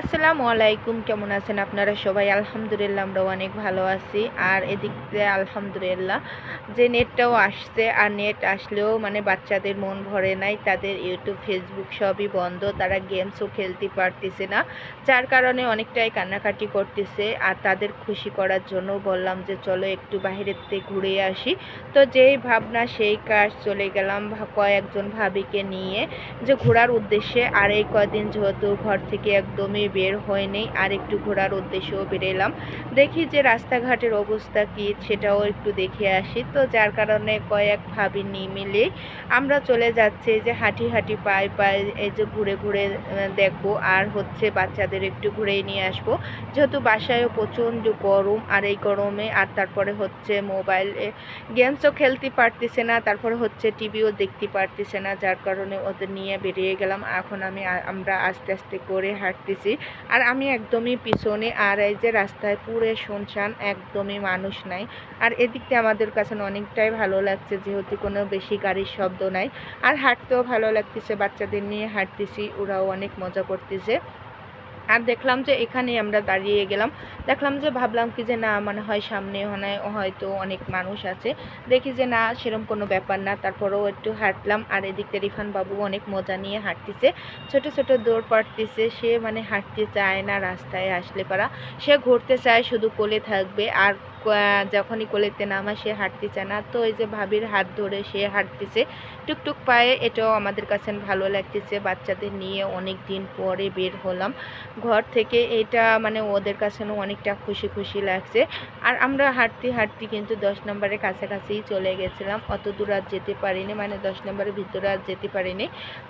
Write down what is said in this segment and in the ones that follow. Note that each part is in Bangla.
আসসালামু আলাইকুম, কেমন আছেন আপনারা সবাই? আলহামদুলিল্লাহ আমরা অনেক ভালো আছি। আর এদিক দিয়ে আলহামদুলিল্লাহ, যে নেটটাও আসছে, আর নেট আসলেও মানে বাচ্চাদের মন ভরে নাই, তাদের ইউটিউব, ফেসবুক সবই বন্ধ, তারা গেমসও খেলতে পারতেছে না, যার কারণে অনেকটাই কান্নাকাটি করতেছে। আর তাদের খুশি করার জন্য বললাম যে, চলো একটু থেকে ঘুরে আসি। তো যেই ভাবনা, সেই কাজ চলে গেলাম কয়েকজন ভাবিকে নিয়ে যে, ঘোরার উদ্দেশ্যে। আর এই কয়দিন যেহেতু ঘর থেকে একদমই বের হয়নি আর একটু ঘোরার উদ্দেশ্যেও বেরোলাম দেখি যে রাস্তাঘাটের অবস্থা কী, সেটাও একটু দেখে আসি। তো যার কারণে কয়েক ভাবি নিয়ে মিলে আমরা চলে যাচ্ছি যে হাঁটি হাঁটি পায়ে পায়ে এই যে ঘুরে ঘুরে দেখব। আর হচ্ছে বাচ্চাদের একটু ঘুরেই নিয়ে আসব। যেহেতু বাসায়ও প্রচণ্ড গরম, আর এই গরমে, আর তারপরে হচ্ছে মোবাইল গেমসও খেলতে পারতেছে না। তারপরে হচ্ছে টিভিও দেখতে পারতেছে না, যার কারণে ওদের নিয়ে বেরিয়ে গেলাম। এখন আমি আমরা আস্তে আস্তে করে হাঁটতেছি। আর আমি একদমই পিছনে আর এই যে রাস্তায় পুরো শুনশান একদমই মানুষ নাই। আর এদিকতে আমাদের কাছে অনেকটাই ভালো লাগছে, যেহেতু কোনো বেশি গাড়ির শব্দ নাই। আর হাঁটতেও ভালো লাগতেছে, বাচ্চাদের নিয়ে হাঁটতেছি, ওরাও অনেক মজা করতেছে। আর দেখলাম যে এখানে আমরা দাঁড়িয়ে গেলাম। দেখলাম যে ভাবলাম কি যে না, মনে হয় সামনে হয় হয়তো অনেক মানুষ আছে। দেখি যে না, সেরম কোনো ব্যাপার না। তারপরেও একটু হাঁটলাম আর এদিক থেকে রিফান বাবু অনেক মজা নিয়ে হাঁটতেছে। ছোট ছোট দৌড় পাড়তেছে। সে মানে হাঁটতে চায় না, রাস্তায় আসলে পারা। সে ঘুরতে চায়, শুধু কোলে থাকবে। আর যখনই কোলেতে নামা সে হাঁটতেছে না। তো এই যে ভাবির হাত ধরে সে হাঁটতেছে। টুকটুক পায়ে এটাও আমাদের কাছে ভালো লাগতেছে। বাচ্চাদের নিয়ে অনেক দিন পরে বের হলাম। ঘর থেকে এটা মানে ওদের কাছে অনেকটা খুশি খুশি লাগছে। আর আমরা হাঁটতে হাঁটতে কিন্তু দশ নম্বরের কাছাকাছিই চলে গেছিলাম। অত দূর আর যেতে পারিনি। মানে দশ নম্বরের ভিতরে আর যেতে পারিনি।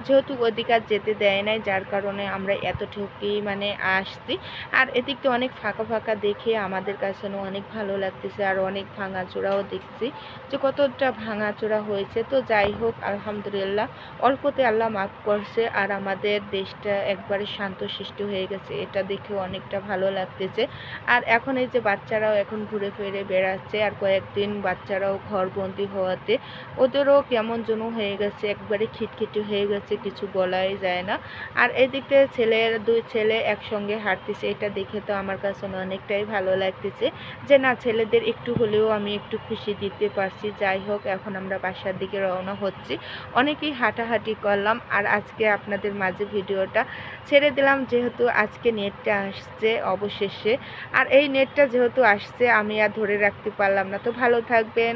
যেহেতু ওদিকে আর যেতে দেয় নাই, যার কারণে আমরা এত ঠকেই মানে আসছি। আর এদিকটা অনেক ফাঁকা ফাঁকা দেখে আমাদের কাছে অনেক ভালো লাগতেছে আর অনেক ভাঙাচোরাও দেখছি যে কতটা ভাঙাচোরা হয়েছে। তো যাই হোক, আলহামদুলিল্লাহ, অল্পতে আল্লাহ মাফ করছে আর আমাদের দেশটা একবারে শান্তশিষ্ট হয়ে গেছে। এটা দেখে অনেকটা ভালো লাগতেছে। আর এখন এই যে বাচ্চারাও এখন ঘুরে ফিরে বেড়াচ্ছে আর কয়েকদিন বাচ্চারাও ঘরবন্দি হওয়াতে ওদেরও কেমন যেন হয়ে গেছে, একবারে খিটখিটি হয়ে গেছে, কিছু বলাই যায় না। আর এদিকটা ছেলের দুই ছেলে একসঙ্গে হাঁটতেছে, এটা দেখে তো আমার কাছে অনেকটাই ভালো লাগতেছে যে না ছেলেদের একটু হলেও আমি একটু খুশি দিতে পারছি। যাই হোক, এখন আমরা বাসার দিকে রওনা হচ্ছি। অনেকেই হাঁটাহাঁটি করলাম আর আজকে আপনাদের মাঝে ভিডিওটা ছেড়ে দিলাম। যেহেতু আজকে নেটটা আসছে অবশেষে। আর এই নেটটা যেহেতু আসছে, আমি আর ধরে রাখতে পারলাম না। তো ভালো থাকবেন।